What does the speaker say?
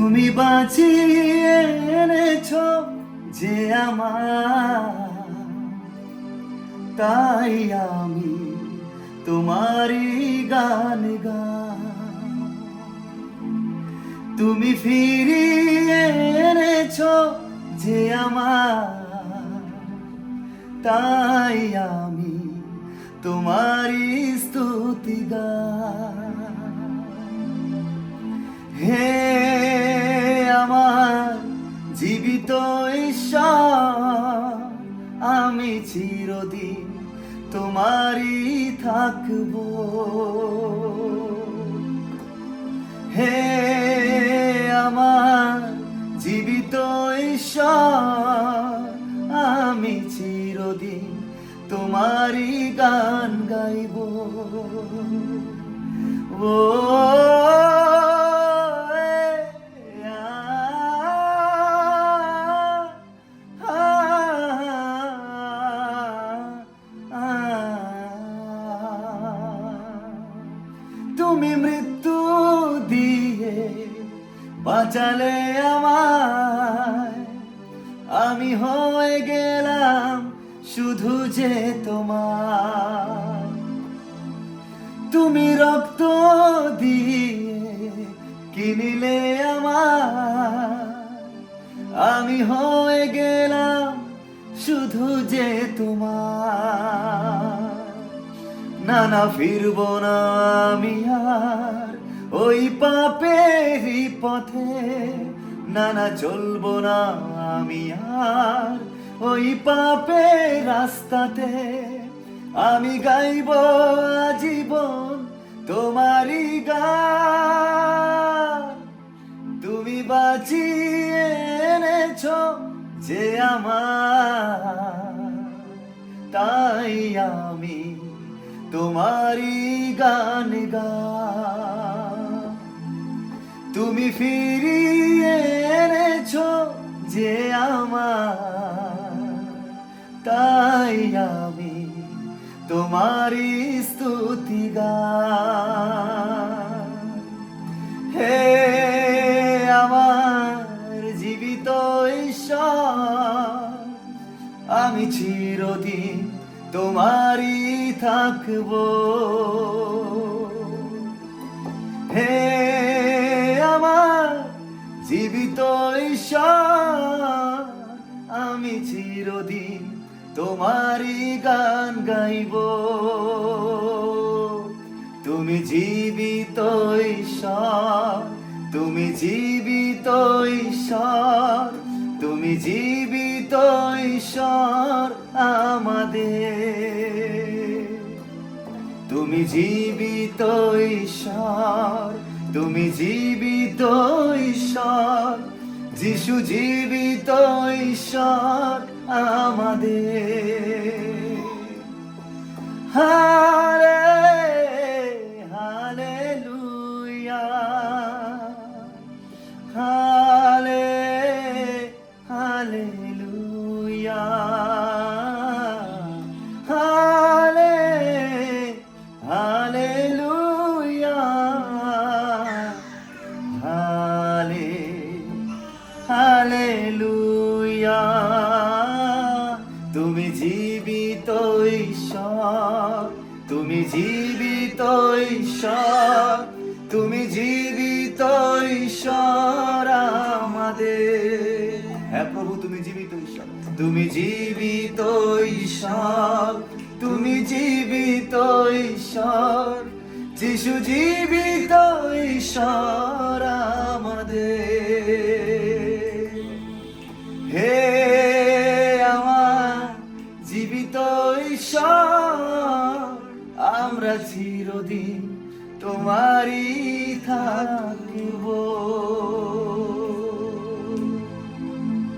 তুমি বাঁচিয়ে এনেছ যে আমার। তাই আমি তোমারই গান গা তুমি ফিরিয়ে এনেছ যে আমার। তাই আমি তোমারই স্তুতি গাই। হে চিরদিন তোমারই থাকব। হে আমার জীবিত আমি চিরদিন তোমারই গান গাইব। ও তুমি মৃত্যু দিয়ে বাঁচালে আমায়। আমি হয়ে গেলাম শুধু যে তোমার তুমি রক্ত দিয়ে কিনিলে আমার আমি হয়ে গেলাম শুধু যে তোমার না না ফিরব না আমি আর। ওই পাপেরই পথে না না চলবো না আমি আর। ওই পাপের রাস্তাতে আমি গাইব আজীবন তোমারই গান তুমি বাঁচিয়ে এনেছ যে আমার। তাই আমি তোমারই গান গা। তুমি ফিরিয়ে এনেছ যে আমার, তাই আমি তোমারই স্তুতি গা। হে আমার জীবিত ঈশ্বর, আমি চিরদিন তোমারই থাকব। হে আমার জীবিত আমি চিরদিন তোমারই গান গাইব। তুমি জীবিত তুমি জীবিত তুমি জীবিত আমাদের। তুমি জীবিত ঈশ্বর তুমি জীবিত ঈশ্বর যিশু জীবিত ঈশ্বর আমাদের। হালে হালেলুয়া হালে হালে তুমি জীবিত ঈশ্বর, তুমি জীবিত ঈশ্বর, তুমি জীবিত ঈশ্বর আমাদের। হ্যাঁ প্রভু, তুমি জীবিত ঈশ্বর। তুমি জীবিত ঈশ্বর, তুমি জীবিত ঈশ্বর, যিশু জীবিত ঈশ্বর। চিরদিন তোমারই থাকব।